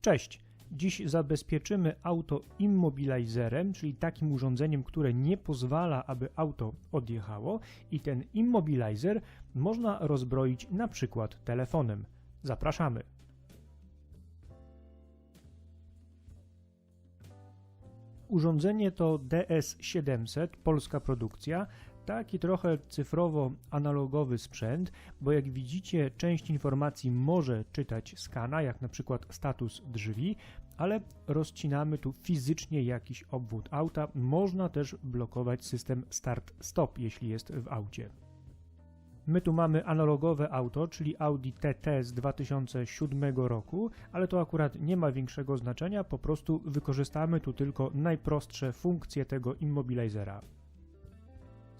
Cześć! Dziś zabezpieczymy auto immobilizerem, czyli takim urządzeniem, które nie pozwala, aby auto odjechało i ten immobilizer można rozbroić na przykład telefonem. Zapraszamy! Urządzenie to DS700, polska produkcja, taki trochę cyfrowo-analogowy sprzęt, bo jak widzicie, część informacji może czytać skana, jak na przykład status drzwi, ale rozcinamy tu fizycznie jakiś obwód auta. Można też blokować system start-stop, jeśli jest w aucie. My tu mamy analogowe auto, czyli Audi TT z 2007 roku, ale to akurat nie ma większego znaczenia, po prostu wykorzystamy tu tylko najprostsze funkcje tego immobilizera.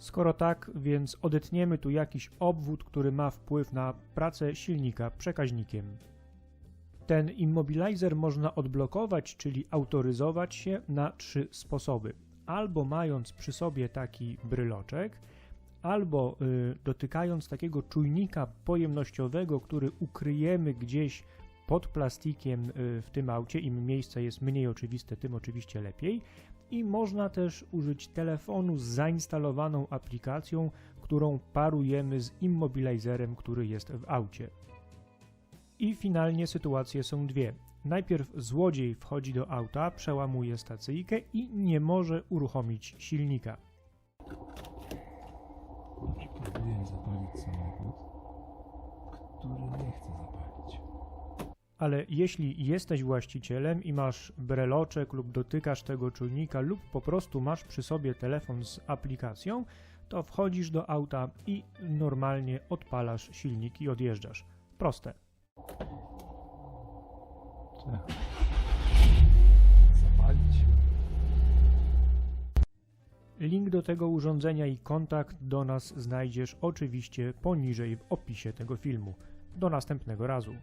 Skoro tak, więc odetniemy tu jakiś obwód, który ma wpływ na pracę silnika przekaźnikiem. Ten immobilizer można odblokować, czyli autoryzować się na trzy sposoby. Albo mając przy sobie taki bryloczek, albo y, dotykając takiego czujnika pojemnościowego, który ukryjemy gdzieś pod plastikiem y, w tym aucie. Im miejsce jest mniej oczywiste, tym oczywiście lepiej. I można też użyć telefonu z zainstalowaną aplikacją, którą parujemy z immobilizerem, który jest w aucie. I finalnie sytuacje są dwie. Najpierw złodziej wchodzi do auta, przełamuje stacyjkę i nie może uruchomić silnika. Próbuję zapalić samochód, który nie chce zapalić. Ale jeśli jesteś właścicielem i masz breloczek lub dotykasz tego czujnika lub po prostu masz przy sobie telefon z aplikacją, to wchodzisz do auta i normalnie odpalasz silnik i odjeżdżasz. Proste. Zapalić. Link do tego urządzenia i kontakt do nas znajdziesz oczywiście poniżej w opisie tego filmu. Do następnego razu.